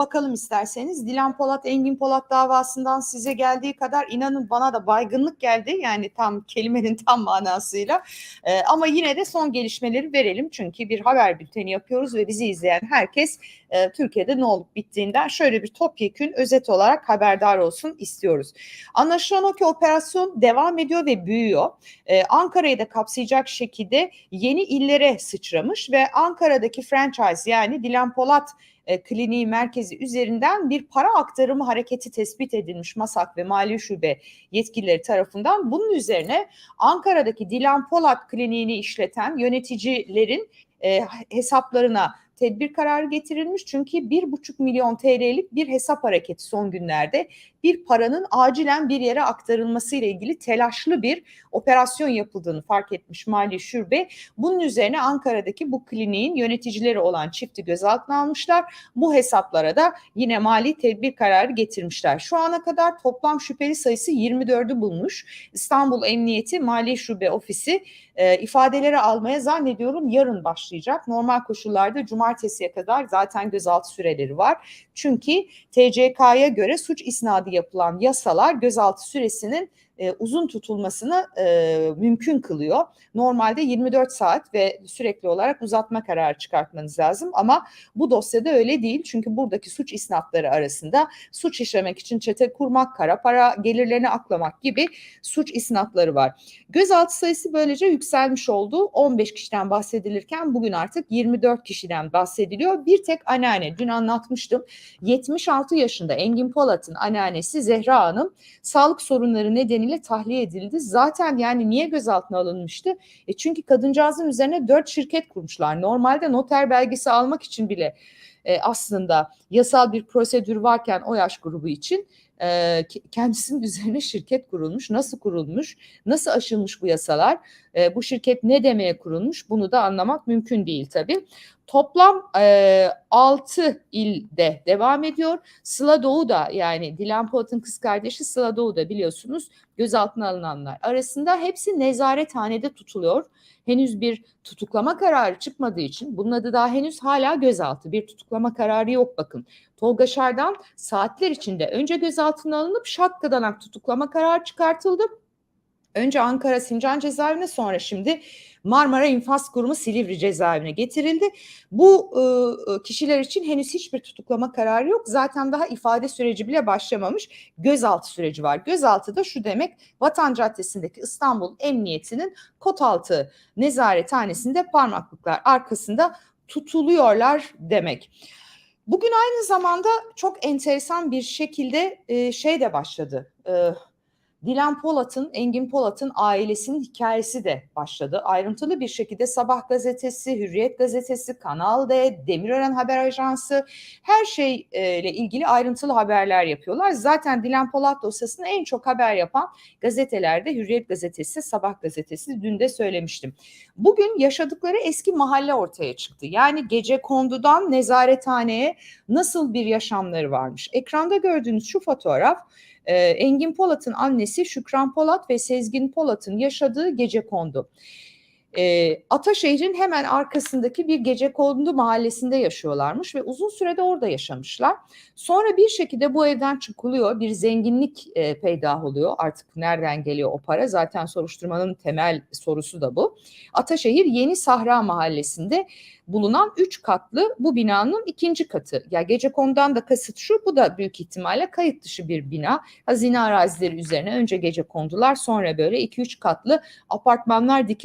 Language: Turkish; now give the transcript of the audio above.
bakalım isterseniz. Dilan Polat, Engin Polat davasından size geldiği kadar inanın bana da baygınlık geldi. Yani tam kelimenin tam manasıyla. Ee, ama yine de son gelişmeleri verelim. Çünkü bir haber bülteni yapıyoruz ve bizi izleyen herkes e, Türkiye'de ne olup bittiğinden şöyle bir topyekün özet olarak haberdar olsun istiyoruz. Anlaşılan o ki operasyon devam ediyor ve büyüyor. Ee, Ankara'yı da kapsayacak şekilde yeni illere sıçramış ve Ankara'daki franchise yani Dilan Polat e, kliniği merkezi üzerinden bir para aktarımı hareketi tespit edilmiş MASAK ve Mali Şube yetkilileri tarafından. Bunun üzerine Ankara'daki Dilan Polat kliniğini işleten yöneticilerin e, hesaplarına tedbir kararı getirilmiş. Çünkü bir buçuk milyon TL'lik bir hesap hareketi son günlerde bir paranın acilen bir yere aktarılması ile ilgili telaşlı bir operasyon yapıldığını fark etmiş Mali Şube. Bunun üzerine Ankara'daki bu kliniğin yöneticileri olan çifti gözaltına almışlar. Bu hesaplara da yine mali tedbir kararı getirmişler. Şu ana kadar toplam şüpheli sayısı 24'ü bulmuş. İstanbul Emniyeti Mali Şube Ofisi e, ifadeleri almaya zannediyorum yarın başlayacak. Normal koşullarda cumartesiye kadar zaten gözaltı süreleri var. Çünkü TCK'ya göre suç isnadı yapılan yasalar gözaltı süresinin e, uzun tutulmasını e, mümkün kılıyor. Normalde 24 saat ve sürekli olarak uzatma kararı çıkartmanız lazım ama bu dosyada öyle değil. Çünkü buradaki suç isnatları arasında suç işlemek için çete kurmak, kara para gelirlerini aklamak gibi suç isnatları var. Gözaltı sayısı böylece yükselmiş oldu. 15 kişiden bahsedilirken bugün artık 24 kişiden bahsediliyor. Bir tek anneanne dün anlatmıştım. 76 yaşında Engin Polat'ın anneannesi Zehra Hanım sağlık sorunları nedeniyle tahliye edildi. Zaten yani niye gözaltına alınmıştı? E çünkü kadıncağızın üzerine 4 şirket kurmuşlar. Normalde noter belgesi almak için bile e, aslında yasal bir prosedür varken o yaş grubu için e, kendisinin üzerine şirket kurulmuş. Nasıl kurulmuş? Nasıl aşılmış bu yasalar? E, bu şirket ne demeye kurulmuş? Bunu da anlamak mümkün değil tabii. Toplam e, 6 ilde devam ediyor. Sıla Doğu da yani Dilan Polat'ın kız kardeşi Sıla Doğu da biliyorsunuz gözaltına alınanlar arasında hepsi nezarethanede tutuluyor. Henüz bir tutuklama kararı çıkmadığı için bunun adı daha henüz hala gözaltı. Bir tutuklama kararı yok bakın. Tolga Şardan saatler içinde önce gözaltına alınıp şakkadanak tutuklama kararı çıkartıldı. Önce Ankara Sincan cezaevine sonra şimdi Marmara İnfaz Kurumu Silivri cezaevine getirildi. Bu e, kişiler için henüz hiçbir tutuklama kararı yok. Zaten daha ifade süreci bile başlamamış. Gözaltı süreci var. Gözaltı da şu demek Vatan Caddesi'ndeki İstanbul Emniyeti'nin Kotaltı nezarethanesinde parmaklıklar arkasında tutuluyorlar demek. Bugün aynı zamanda çok enteresan bir şekilde e, şey de başladı. E, Dilan Polat'ın, Engin Polat'ın ailesinin hikayesi de başladı. Ayrıntılı bir şekilde Sabah gazetesi, Hürriyet gazetesi, Kanal D, Demirören Haber Ajansı her şeyle ilgili ayrıntılı haberler yapıyorlar. Zaten Dilan Polat dosyasını en çok haber yapan gazetelerde Hürriyet gazetesi, Sabah gazetesi dün de söylemiştim. Bugün yaşadıkları eski mahalle ortaya çıktı. Yani gece kondudan nezarethaneye nasıl bir yaşamları varmış. Ekranda gördüğünüz şu fotoğraf e, Engin Polat'ın annesi Şükran Polat ve Sezgin Polat'ın yaşadığı gece kondu. E, Ataşehir'in hemen arkasındaki bir gece kondu mahallesinde yaşıyorlarmış ve uzun sürede orada yaşamışlar. Sonra bir şekilde bu evden çıkılıyor, bir zenginlik e, peydah oluyor. Artık nereden geliyor o para? Zaten soruşturmanın temel sorusu da bu. Ataşehir Yeni Sahra mahallesinde bulunan üç katlı bu binanın ikinci katı. Ya gece konudan da kasıt şu bu da büyük ihtimalle kayıt dışı bir bina. Hazine arazileri üzerine önce gece kondular sonra böyle iki üç katlı apartmanlar dikili